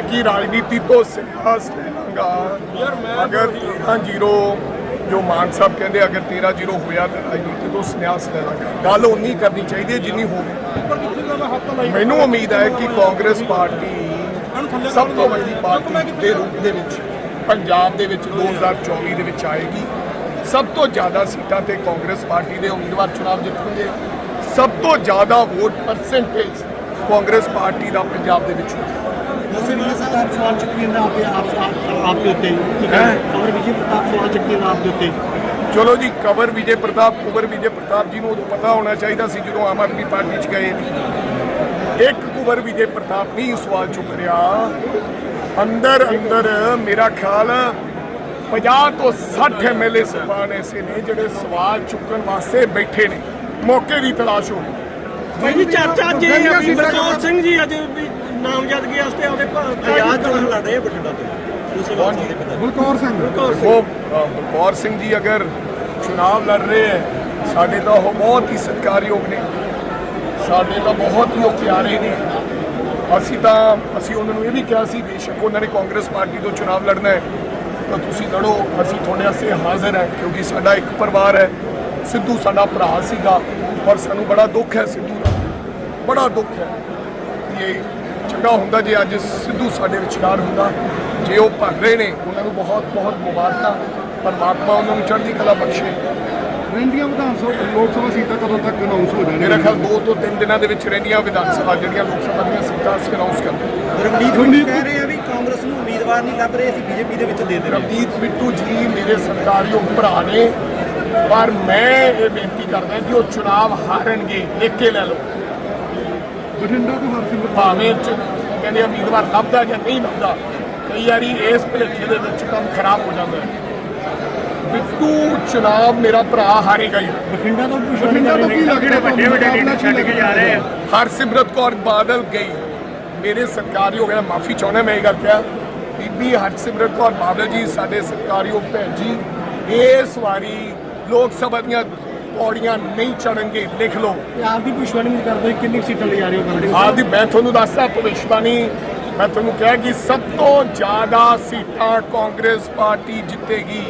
ਕਿ ਰਾਜਨੀਤੀ ਤੋਂ ਸੰਨਿਆਸ ਲੈ ਲਾਂਗਾ ਅਗਰ 13-0 ਜੋ ਮਾਨ ਸਾਹਿਬ ਕਹਿੰਦੇ, ਅਗਰ 13-0 ਹੋਇਆ ਤਾਂ ਰਾਜਨੀਤੀ ਤੋਂ ਸੰਨਿਆਸ ਲੈ ਲਾਂਗਾ। ਗੱਲ ਉਨੀ ਕਰਨੀ ਚਾਹੀਦੀ ਹੈ ਜਿੰਨੀ ਹੋਵੇ। ਮੈਨੂੰ ਉਮੀਦ ਹੈ ਕਿ ਕਾਂਗਰਸ ਪਾਰਟੀ ਸਭ ਤੋਂ ਵੱਡੀ ਪਾਰਟੀ ਦੇ ਰੂਪ ਦੇ ਵਿੱਚ ਪੰਜਾਬ ਦੇ ਵਿੱਚ 2024 ਦੇ ਵਿੱਚ ਆਏਗੀ। ਸਭ ਤੋਂ ਜ਼ਿਆਦਾ ਸੀਟਾਂ ਤੇ ਕਾਂਗਰਸ ਪਾਰਟੀ ਦੇ ਉਮੀਦਵਾਰ ਚੁਣਾਵ ਜਿੱਤਣਗੇ। ਸਭ ਤੋਂ ਜ਼ਿਆਦਾ ਵੋਟ ਪਰਸੈਂਟੇਜ ਕਾਂਗਰਸ ਪਾਰਟੀ ਦਾ ਪੰਜਾਬ ਦੇ ਵਿੱਚ ਹੋਵੇਗਾ ਚਲੋ ਜੀ ਕਵਰ ਵਿਜੇ ਪ੍ਰਤਾਪ ਕੁਵਰ ਵਿਜੇ ਪ੍ਰਤਾਪ ਜੀ ਨੂੰ ਪਤਾ ਹੋਣਾ ਚਾਹੀਦਾ ਸੀ ਜਦੋਂ ਆਮ ਆਦਮੀ ਪਾਰਟੀ 'ਚ ਗਏ। ਇੱਕ ਕੁਵਰ ਵਿਜੇ ਪ੍ਰਤਾਪ ਨਹੀਂ ਸਵਾਲ ਚੁੱਕ ਰਿਹਾ ਅੰਦਰ ਅੰਦਰ ਮੇਰਾ ਖਿਆਲ 50 ਤੋਂ 60 ਐਮਐਲਏ ਸਭਾ ਨੇ ਸੇ ਨੇ ਜਿਹੜੇ ਸਵਾਲ ਚੁੱਕਣ ਵਾਸਤੇ ਬੈਠੇ ਨੇ। ਮੌਕੇ ਦੀ ਤਲਾਸ਼ ਹੋ ਰਹੀ ਹੈ ਜੀ ਚਰਚਾ ਜੀ ਬਲਕੌਰ ਸਿੰਘ ਜੀ ਅੱਜ ਨਾਮਜ਼ਦਗੀ ਵਾਸਤੇ ਆਪਦੇ ਭਾਰਤ ਆਜ਼ਾਦ ਹੋਣ ਲੜ ਰਹੇ ਬਠਿੰਡਾ ਤੋਂ? ਉਸ ਵਾਰ ਦੇ ਪਤਾ? ਬਲਕੌਰ ਸਿੰਘ। ਬਲਕੌਰ ਬਲਕੌਰ ਸਿੰਘ ਜੀ ਅਗਰ ਚੁਣਾਵ ਲੜ ਰਹੇ ਹੈ ਸਾਡੇ ਤਾਂ ਉਹ ਬਹੁਤ ਹੀ ਸਤਿਕਾਰਯੋਗ ਨੇ। ਸਾਡੇ ਤਾਂ ਬਹੁਤ ਹੀ ਉਹ ਪਿਆਰੇ ਨੇ। ਅਸੀਂ ਤਾਂ ਅਸੀਂ ਉਹਨਾਂ ਨੂੰ ਇਹ ਵੀ ਕਿਹਾ ਸੀ ਬੇਸ਼ੱਕ ਉਹਨਾਂ ਨੇ ਕਾਂਗਰਸ ਪਾਰਟੀ ਤੋਂ ਚੋਣ ਲੜਨਾ ਹੈ। ਤਾਂ ਤੁਸੀਂ ਲੜੋ ਅਸੀਂ ਤੁਹਾਡੇ ਵਾਸਤੇ ਹਾਜ਼ਰ ਹੈ ਕਿਉਂਕਿ ਸਾਡਾ ਇੱਕ ਪਰਿਵਾਰ ਹੈ। ਸਿੱਧੂ ਸਾਡਾ ਭਰਾ ਸੀਗਾ ਪਰ ਸਾਨੂੰ ਬੜਾ ਦੁੱਖ ਹੈ ਸਿੱਧੂ ਦਾ। ਬੜਾ ਦੁੱਖ ਹੈ। ਇਹ ਚੰਗਾ ਹੁੰਦਾ ਜੇ ਅੱਜ ਸਿੱਧੂ ਸਾਡੇ ਵਿਚਕਾਰ ਹੁੰਦਾ ਜੇ ਉਹ ਭੱਗ ਰਹੇ ਨੇ ਉਹਨਾਂ ਨੂੰ ਬਹੁਤ ਬਹੁਤ ਮੁਬਾਰਕਾਂ ਪਰਮਾਤਮਾ ਉਹਨਾਂ ਨੂੰ ਚੜ੍ਹਦੀ ਕਲਾ ਬਖਸ਼ੇ। ਰਹਿੰਦੀਆਂ ਵਿਧਾਨ ਸਭਾ ਲੋਕ ਸਭਾ ਸੀਟਾਂ ਕਦੋਂ ਤੱਕ ਅਨਾਉਂਸ ਹੋ ਜਾਣਗੀਆਂ? ਮੇਰਾ ਖਿਆਲ ਦੋ ਤੋਂ ਤਿੰਨ ਦਿਨਾਂ ਦੇ ਵਿੱਚ ਰਹਿੰਦੀਆਂ ਵਿਧਾਨ ਸਭਾ ਜਿਹੜੀਆਂ ਲੋਕ ਸਭਾ ਦੀਆਂ ਸੀਟਾਂ ਅਸੀਂ ਅਨਾਉਂਸ ਕਰਦੇ ਰਵਨੀਤ ਬਿੱਟੂ ਕਹਿ ਰਹੇ ਆ ਵੀ ਕਾਂਗਰਸ ਨੂੰ ਉਮੀਦਵਾਰ ਨਹੀਂ ਲੱਭ ਰਹੇ ਅਸੀਂ ਬੀਜੇਪੀ ਦੇ ਵਿੱਚ ਦੇ ਦੇ ਰਵਨੀਤ ਬਿੱਟੂ ਜੀ ਮੇਰੇ ਸਤਿਕਾਰਯੋਗ ਭਰਾ ਨੇ ਪਰ ਮੈਂ ਇਹ ਬੇਨਤੀ ਕਰਦਾ ਕਿ ਉਹ ਚੁਣਾਵ ਹਾਰਨਗੇ ਲਿਖ ਕੇ ਲੈ ਲਓ। ਬਠਿੰਡਾ ਤੋਂ ਹਰਸਿਮਰਤ ਭਾਵੇਂ ਚ ਕਹਿੰਦੇ ਉਮੀਦਵਾਰ ਲੱਭਦਾ ਜਾਂ ਨਹੀਂ ਲੱਭਦਾ ਕਈ ਵਾਰੀ ਇਸ ਭਲੇਖੇ ਦੇ ਵਿੱਚ ਕੰਮ ਖਰਾਬ ਹੋ ਜਾਂਦਾ ਹੈ। ਬਿੱਟੂ ਚੁਣਾਵ ਮੇਰਾ ਭਰਾ ਹਾਰੇਗਾ ਹੀ। ਬਠਿੰਡਾ ਤੋਂ ਬਠਿੰਡਾ ਤੋਂ ਕੀ ਲੱਗ ਰਿਹਾ ਵੱਡੇ ਵੱਡੇ ਲੀਡਰ ਛੱਡ ਕੇ ਜਾ ਰਹੇ ਆ। ਹਰਸਿਮਰਤ ਕੌਰ ਬਾਦਲ ਗਈ। ਮੇਰੇ ਸਤਿਕਾਰਯੋਗ ਹੈ ਮਾਫੀ ਚਾਹੁੰਦਾ ਮੈਂ ਇਹ ਗੱਲ ਕਿਹਾ। ਬੀਬੀ ਹਰਸਿਮਰਤ ਕੌਰ ਬਾਦਲ ਜੀ ਸਾਡੇ ਸਤਿਕਾਰਯੋਗ ਭੈਣ ਜੀ ਇਸ ਵਾਰੀ ਲੋਕ ਸਭਾ ਦੀਆਂ ਪੌੜੀਆਂ ਨਹੀਂ ਚੜਨਗੇ ਲਿਖ ਲਓ। ਆਪ ਦੀ ਭੁਸ਼ਵਾਣੀ ਕਰਦੇ ਹੋ ਕਿੰਨੀ ਸੀਟਾਂ ਲੈ ਜਾ ਰਹੇ ਹੋ ਕਾਂਗਰਸ ਆਦੀ ਮੈਂ ਤੁਹਾਨੂੰ ਦੱਸਦਾ ਭਵਿਸ਼ਬਾਣੀ ਮੈਂ ਤੁਹਾਨੂੰ ਕਿਹਾ ਕਿ ਸਭ ਤੋਂ ਜ਼ਿਆਦਾ ਸੀਟਾਂ ਕਾਂਗਰਸ ਪਾਰਟੀ ਜਿੱਤੇਗੀ।